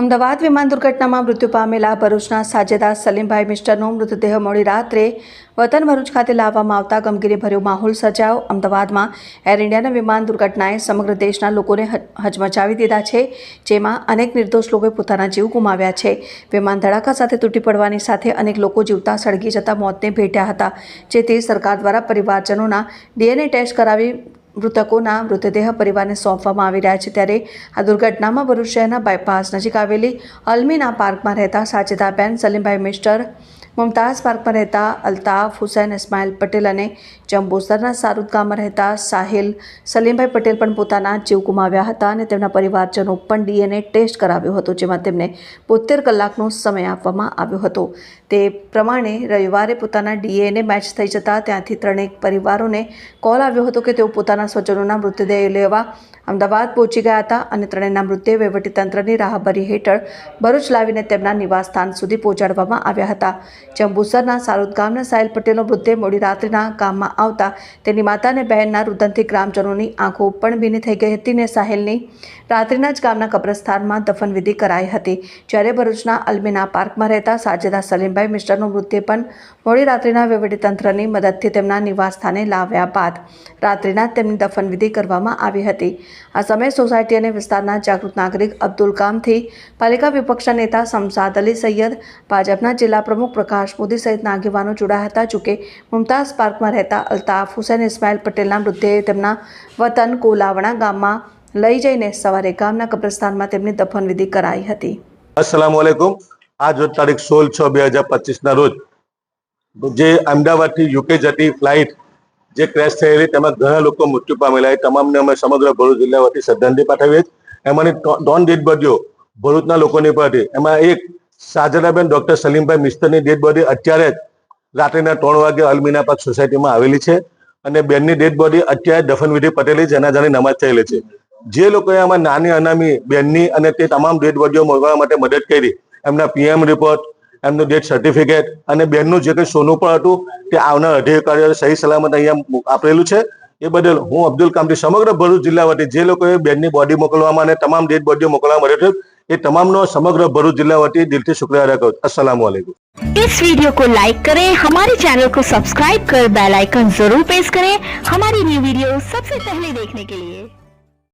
અમદાવાદ વિમાન દુર્ઘટનામાં મૃત્યુ પામેલા ભરૂચના સાજેદા સલીમભાઈ મિસ્ટરનો મૃતદેહ મોડી રાત્રે વતન ભરૂચ ખાતે લાવવામાં આવતા ગમગીરીભર્યો માહોલ સર્જાયો. અમદાવાદમાં એર ઇન્ડિયાના વિમાન દુર્ઘટનાએ સમગ્ર દેશના લોકોને હચમચાવી દીધા છે, જેમાં અનેક નિર્દોષ લોકોએ પોતાના જીવ ગુમાવ્યા છે. વિમાન ધડાકા સાથે તૂટી પડવાની સાથે અનેક લોકો જીવતા સળગી જતા મોતને ભેટ્યા હતા, જેથી સરકાર દ્વારા પરિવારજનોના ડીએનએ ટેસ્ટ કરાવી મૃતકોના મૃતદેહ પરિવારને સોંપવામાં આવી રહ્યા છે ત્યારે આ દુર્ઘટનામાં ભરૂચ શહેરના બાયપાસ નજીક આવેલી અલમીના પાર્કમાં રહેતા સાચેદાબેન સલીમભાઈ મિસ્ટર મુમતાઝ પાર્કમાં રહેતા અલ્તાફ હુસૈન, ઇસ્માઇલ પટેલ અને જંબુસરના સારુદ ગામમાં રહેતા સાહિલ સલીમભાઈ પટેલ પણ પોતાના જીવ ગુમાવ્યા હતા અને તેમના પરિવારજનો પણ ડીએનએ ટેસ્ટ કરાવ્યો હતો, જેમાં તેમને બોતેર કલાકનો સમય આપવામાં આવ્યો હતો. તે પ્રમાણે રવિવારે પોતાના ડીએનએ મેચ થઈ જતા ત્યાંથી ત્રણેક પરિવારોને કોલ આવ્યો હતો કે તેઓ પોતાના સ્વજનોના મૃતદેહ લેવા અમદાવાદ પહોંચી ગયા હતા અને ત્રણેયના મૃતદેહ વહીવટીતંત્રની રાહબરી હેઠળ ભરૂચ લાવીને તેમના નિવાસસ્થાન સુધી પહોંચાડવામાં આવ્યા હતા. જંબુસરના સારુદ ગામના સાહિલ પટેલનો મૃતદેહ મોડી રાત્રિના ગામમાં આવતા તેની માતા અને બહેનના રુદનથી ગ્રામજનોની આંખો ભીની થઈ ગઈ હતી ને સાહિલની રાત્રિના જ ગામના કબ્રસ્તાનમાં દફનવિધિ કરાઈ હતી. જ્યારે ભરૂચના અલ્મીના પાર્કમાં રહેતા સાજેદા સલીમભાઈ મિસ્ટરનો મૃતદેહ પણ મોડી રાત્રિના વહીવટીતંત્રની મદદથી તેમના નિવાસસ્થાને લાવ્યા બાદ રાત્રિના તેમની દફનવિધિ કરવામાં આવી હતી. આ સમયે સોસાયટી અને વિસ્તારના જાગૃત નાગરિક અબ્દુલ કામથી પાલિકા વિપક્ષના નેતા સમસાદ અલી સૈયદ, ભાજપના જિલ્લા પ્રમુખ પ્રકાશ મોદી સહિતના આગેવાનો જોડાયા હતા જોકે મુમતાઝ પાર્કમાં રહેતા અલ્તાફ હુસેન ઇસ્માઇલ પટેલના મૃતદેહ તેમના વતન કોલાવણા ગામમાં લઈ જઈને સવારે ગામના કબ્રસ્તાનમાં તેમની દફનવિધિ કરાઈ હતી. અસલામ વાલેકુમ આજ રોજ તારીખ સોળ છ બે હજાર પચીસના રોજ જે અમદાવાદથી યુકે જતી ફ્લાઇટ જે ક્રેશ થયેલી તેમાં ઘણા લોકો મૃત્યુ પામેલા એ તમામને અમે સમગ્ર ભરૂચ જિલ્લા વતી શ્રદ્ધાંજલિ પાઠવીએ. એમાંની ત્રણ ડેડ બોડીઓ ભરૂચના લોકોની પર હતી એમાં એક સાજરાબેન ડોક્ટર સલીમભાઈ મિસ્તરની ડેડ બોડી અત્યારે જ રાત્રિના ત્રણ વાગે અલમીના પાક સોસાયટીમાં આવેલી છે અને બેનની ડેડ બોડી અત્યારે દફનવિધિ પટેલી જનાજાની નમાજ થયેલી છે. જે લોકોએ આમાં નાની અનામી બેનની અને તે તમામ ડેડ બોડીઓ મોકલવા માટે મદદ કરી એમના પીએમ રિપોર્ટ એમનું ડેથ સર્ટિફિકેટ અને બેનનું જે કંઈ સોનું પણ હતું તે આવનાર અધિકારીઓ સહી સલામત અહીંયા આપેલું છે. એ બદલ હું અબ્દુલ કામથી સમગ્ર ભરૂચ જિલ્લા વતી જે લોકોએ બેનની બોડી મોકલવામાં અને તમામ ડેડ બોડીઓ મોકલવામાં મદદ કરી, ये तमाम नो समग्र भरूच जिला वती दिल से शुक्रिया अदा इस वीडियो को लाइक करें हमारे चैनल को सब्सक्राइब कर बेल आइकन जरूर प्रेस करें हमारी न्यू वीडियो सबसे पहले देखने के लिए